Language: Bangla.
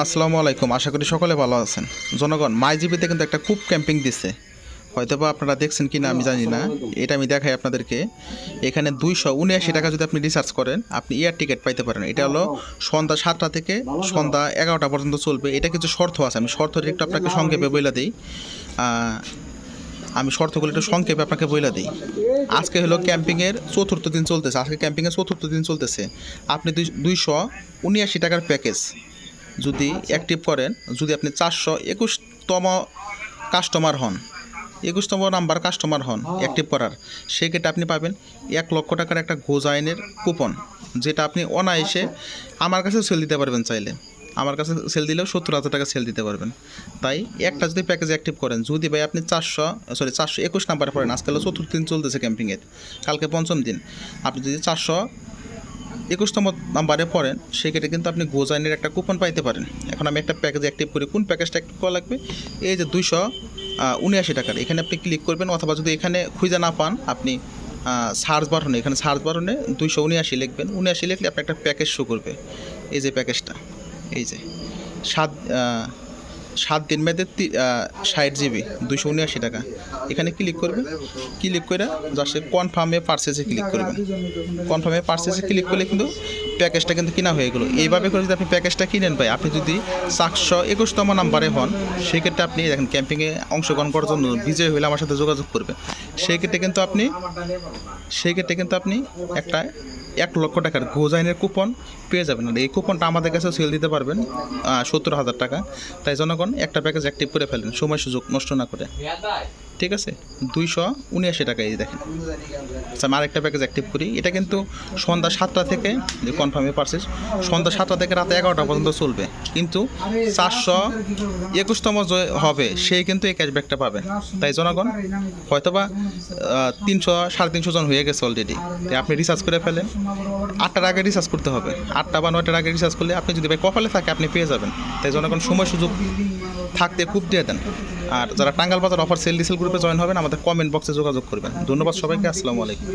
আসসালামু আলাইকুম। আশা করি সকলে ভালো আছেন। জনগণ মাইজিবিতে কিন্তু একটা খুব ক্যাম্পিং দিচ্ছে হয়তো বা আপনারা দেখছেন কি না আমি জানি না। এটা আমি দেখাই আপনাদেরকে। এখানে দুইশো উনআশি টাকা যদি আপনি রিচার্জ করেন আপনি এয়ার টিকিট পাইতে পারেন। এটা হলো সন্ধ্যা সাতটা থেকে সন্ধ্যা এগারোটা পর্যন্ত চলবে। এটা কিছু শর্ত আছে। আমি শর্তটা একটু আপনাকে সংক্ষেপে বইলা দিই। আমি শর্তগুলো একটু সংক্ষেপে আপনাকে বইলা দিই। আজকে হলো ক্যাম্পিংয়ের চতুর্থ দিন চলতেছে। আজকে ক্যাম্পিংয়ের চতুর্থ দিন চলতেছে। আপনি দুই দুইশো উনআশি টাকার প্যাকেজ যদি অ্যাক্টিভ করেন, যদি আপনি চারশো একুশতম কাস্টমার হন, একুশতম নাম্বার কাস্টমার হন অ্যাক্টিভ করার, সেক্ষেত্রে আপনি পাবেন এক লক্ষ টাকার একটা গোজাইনের কুপন যেটা আপনি অনায়াসে আমার কাছে সেল দিতে পারবেন চাইলে। আমার কাছে সেল দিলেও সত্তর হাজার টাকা সেল দিতে পারবেন। তাই একটা যদি প্যাকেজ অ্যাক্টিভ করেন, যদি ভাই আপনি চারশো সরি চারশো একুশ নাম্বার পড়েন, আজকাল চতুর্থ দিন চলতেছে ক্যাম্পিংয়ের কালকে পঞ্চম দিন। আপনি যদি চারশো একুশতম নাম্বারে পড়েন, সেক্ষেত্রে কিন্তু আপনি গোজাইনের একটা কুপন পাইতে পারেন। এখন আমি একটা প্যাকেজ অ্যাক্টিভ করি। কোন প্যাকেজটা অ্যাক্টিভ করা লাগবে? এই যে দুইশো উনআশি টাকার। এখানে আপনি ক্লিক করবেন, অথবা যদি এখানে খুঁজে না পান, আপনি সার্চ বাটনে এখানে সার্চ বাটনে দুইশো উনআশি লিখবেন। উনআশি লিখলে আপনি একটা প্যাকেজ শো করবে। এই যে প্যাকেজটা এই যে, সাত সাত দিন মেয়াদের ষাট জিবি দুশো উনআশি টাকা। এখানে ক্লিক করবে ক্লিক করে জাস্ট কনফার্মে পার্সেসে ক্লিক করবে কনফার্মে পার্সেসে ক্লিক করলে কিন্তু প্যাকেজটা কিন্তু কিনা হয়ে গেলো। এইভাবে করে যদি আপনি প্যাকেজটা কিনেন ভাই, আপনি যদি চারশো একুশতম নাম্বারে হন, সেক্ষেত্রে আপনি দেখেন ক্যাম্পিংয়ে অংশগ্রহণ করার জন্য বিজয় হলে আমার সাথে যোগাযোগ করবেন সেই ক্ষেত্রে কিন্তু আপনি সেই ক্ষেত্রে কিন্তু আপনি একটা এক লক্ষ টাকার গোজাইনের কুপন পেয়ে যাবেন। আর এই কুপনটা আমাদের কাছে সেল দিতে পারবেন সত্তর হাজার টাকা। তাই জনগণ একটা প্যাকেজ অ্যাক্টিভ করে ফেলেন সময় সুযোগ নষ্ট না করে। ঠিক আছে? দুইশো উনআশি টাকা এই দেখেন। আচ্ছা আমি আরেকটা প্যাকেজ অ্যাক্টিভ করি। এটা কিন্তু সন্ধ্যা সাতটা থেকে কনফার্মে পারচেস সন্ধ্যা সাতটা থেকে রাতে এগারোটা পর্যন্ত চলবে। কিন্তু চারশো একুশতম যে হবে সেই কিন্তু এই ক্যাশব্যাকটা পাবে। তাই জনগণ, হয়তোবা তিনশো, সাড়ে তিনশো জন হয়ে গেছে অলরেডি তাই আপনি রিচার্জ করে ফেলেন। আটটার আগে রিচার্জ করতে হবে। আটটা বা নয়টার আগে রিচার্জ করলে আপনি যদি ভাই কপালে থাকে, আপনি পেয়ে যাবেন। তাই জনগণ, সময় সুযোগ থাকতে খুব দিয়ে দেন। আর যারা টাঙ্গাল বাজার অফার সেল ডিসেল গ্রুপে জয়েন হবেন, আমাদের কমেন্ট বক্সে যোগাযোগ করবেন। ধন্যবাদ সবাইকে, আসসালামু আলাইকুম।